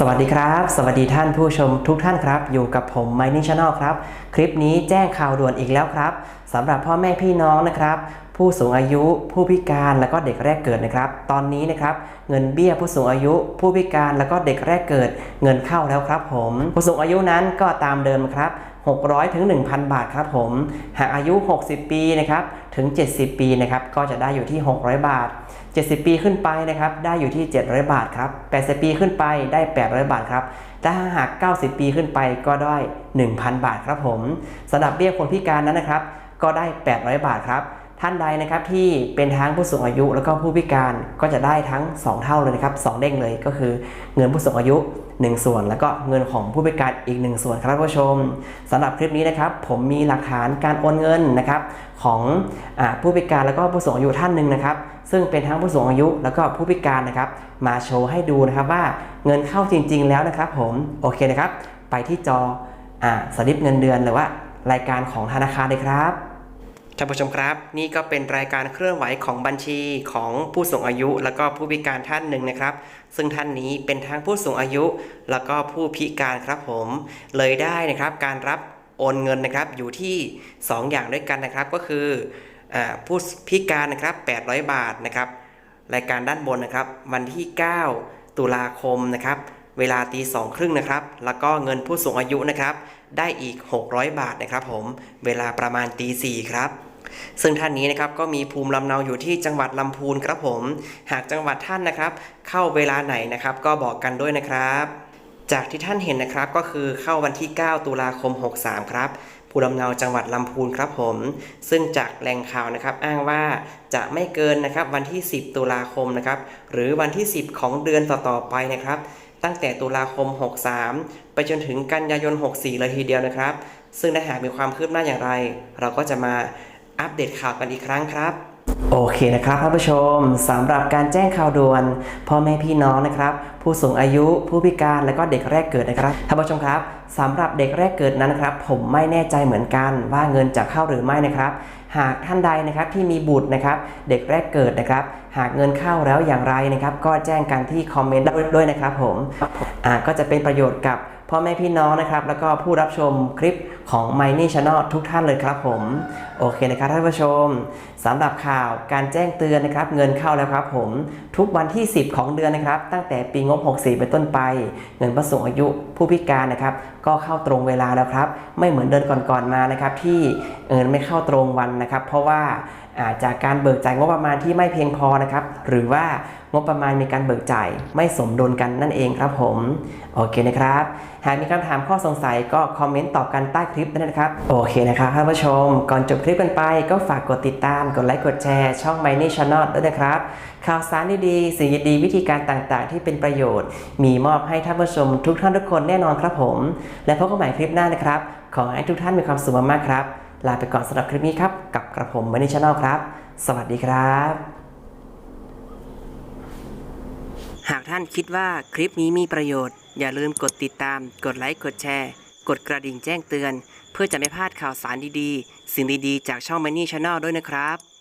สวัสดีครับ สวัสดีท่านผู้ชมทุกท่านครับ อยู่กับผม m i n i n g Channel ครับ คลิปนี้แจ้งข่าวด่วนอีกแล้วครับสำหรับพ่อแม่พี่น้องนะครับ ผู้สูงอายุผู้พิการและก็เด็กแรกเกิดนะครับ ตอนนี้นะครับเงินเบี้ยผู้สูงอายุ ผู้พิการและก็เด็กแรกเกิด เงินเข้าแล้วครับผม ผู้สูงอายุนั้นก็ตามเดิมครับ 600ถึง1,000 บาทครับผม หากอายุ 60 ปีนะครับถึง 70 ปีนะครับก็จะได้อยู่ที่ 600 บาท 70 ปีขึ้นไปนะครับได้อยู่ที่ 700 บาทครับ 80 ปีขึ้นไปได้ 800 บาทครับถ้าหาก 90 ปีขึ้นไปก็ได้ 1,000 บาทครับผมสำหรับเบี้ยคนพิการนั้นนะครับ ก็ได้ 800 บาทครับ ท่านใดนะครับที่เป็นทั้งผู้สูงอายุแล้วก็ผู้พิการก็จะได้ทั้ง 2 เท่าเลยนะครับ2เด้งเลยก็คือเงินผู้สูงอายุ 1 ส่วน แล้วก็เงินของผู้พิการอีก 1 ส่วนครับผู้ชมสำหรับคลิปนี้นะครับ ผมมีหลักฐานการโอนเงินนะครับของอผู้พิการแล้วก็ผู้สูงอายุท่านหนึ่งนะครับซึ่งเป็นทั้งผู้สูงอายุแล้วก็ผู้พิการนะครับ มาโชว์ให้ดูนะครับว่าเงินเข้าจริง ๆ แล้วนะครับ ผมโอเคนะครับ ไปที่จออสลิปเงินเดือนหรือว่ารายการของธนาคารเลยครับ ท่านผู้ชมครับ นี่ก็เป็นรายการเคลื่อนไหวของบัญชีของผู้สูงอายุ แล้วก็ผู้พิการท่านหนึ่งนะครับ ซึ่งท่านนี้เป็นทั้งผู้สูงอายุ แล้วก็ผู้พิการครับผม เลยได้นะครับการรับโอนเงินนะครับอยู่ที่ 2 อย่างด้วยกันนะครับก็คืออผู้พิการนะครับ 800 บาทนะครับ รายการด้านบนนะครับ วันที่ 9 ตุลาคมนะครับ เวลาตีสองครึ่งนะครับ แล้วก็เงินผู้สูงอายุนะครับ ได้อีก 600 บาทนะครับผม เวลาประมาณตีสี่ครับซึ่งท่านนี้นะครับก็มีภูมิลำเนาอยู่ที่จังหวัดลำพูนครับผม หากจังหวัดท่านนะครับ เข้าเวลาไหนนะครับ ก็บอกกันด้วยนะครับ จากที่ท่านเห็นนะครับก็คือเข้าวันที่ 9 ตุลาคม 63 ครับภูมิลำเนาจังหวัดลำพูนครับผม ซึ่งจากแหล่งข่าวนะครับอ้างว่าจะไม่เกินนะครับวันที่ 10 ตุลาคมนะครับหรือวันที่ 10 ของเดือนต่อๆไปนะครับ ตั้งแต่ตุลาคม 63 ไปจนถึงกันยายน 64 เลยทีเดียวนะครับ ซึ่งถ้าหากมีความคืบหน้าอย่างไร เราก็จะมาอัปเดตข่าวกันอีกครั้งครับโอเคนะครับท่านผู้ชมสำหรับการแจ้งข่าวด่วนพ่อแม่พี่น้องนะครับ ผู้สูงอายุผู้พิการและก็เด็กแรกเกิดนะครับท่านผู้ชมครับสำหรับเด็กแรกเกิดนั้นครับ ผมไม่แน่ใจเหมือนกันว่าเงินจะเข้าหรือไม่นะครับ หากท่านใดนะครับที่มีบุตรนะครับเด็กแรกเกิดนะครับ หากเงินเข้าแล้วอย่างไรนะครับ ก็แจ้งกันที่คอมเมนต์ด้วยนะครับ ผมอ่าก็จะเป็นประโยชน์กับพ่อแม่พี่น้องนะครับ แล้วก็ผู้รับชมคลิปของ m i n y Channel ทุกท่านเลยครับผม โอเคนะครับท่านผู้ชมสำหรับข่าวการแจ้งเตือนนะครับ เงินเข้าแล้วครับผม ทุกวันที่ 10 ของเดือนนะครับ ตั้งแต่ปีงบ 64 เป็นต้นไป เงินผู้สูงอายุผู้พิการนะครับ ก็เข้าตรงเวลาแล้วครับ ไม่เหมือนเดือนก่อนๆมานะครับที่เงินไม่เข้าตรงวันนะครับ เพราะว่า จากการเบิกจ่ายงบประมาณที่ไม่เพียงพอนะครับ หรือว่างบประมาณมีการเบิกจ่ายไม่สมดุลกันนั่นเองครับผม โอเคนะครับ หากมีคำถามข้อสงสัยก็คอมเมนต์ตอบกันใต้คลิปได้นะครับ โอเคนะครับท่านผู้ชม ก่อนจบคลิปกันไป ก็ฝากกดติดตาม กดไลค์ กดแชร์ช่อง m i n y Channel ด้วยนะครับ ข่าวสารดีๆสิ่งดีๆวิธีการต่างๆ ที่เป็นประโยชน์ มีมอบให้ท่านผู้ชม ทุกท่านทุกคนแน่นอนครับผม และพบกันใหม่คลิปหน้านะครับ ขอให้ทุกท่านมีความสุขมากๆครับ ลาไปก่อนสำหรับคลิปนี้ครับ กับกระผม m i n y Channel ครับ สวัสดีครับ หากท่านคิดว่าคลิปนี้มีประโยชน์ อย่าลืมกดติดตาม กดไลค์กดแชร์ กดกระดิ่งแจ้งเตือน เพื่อจะไม่พลาดข่าวสารดีๆ สิ่งดีๆ จากช่องม n y Channel ด้วยนะครับ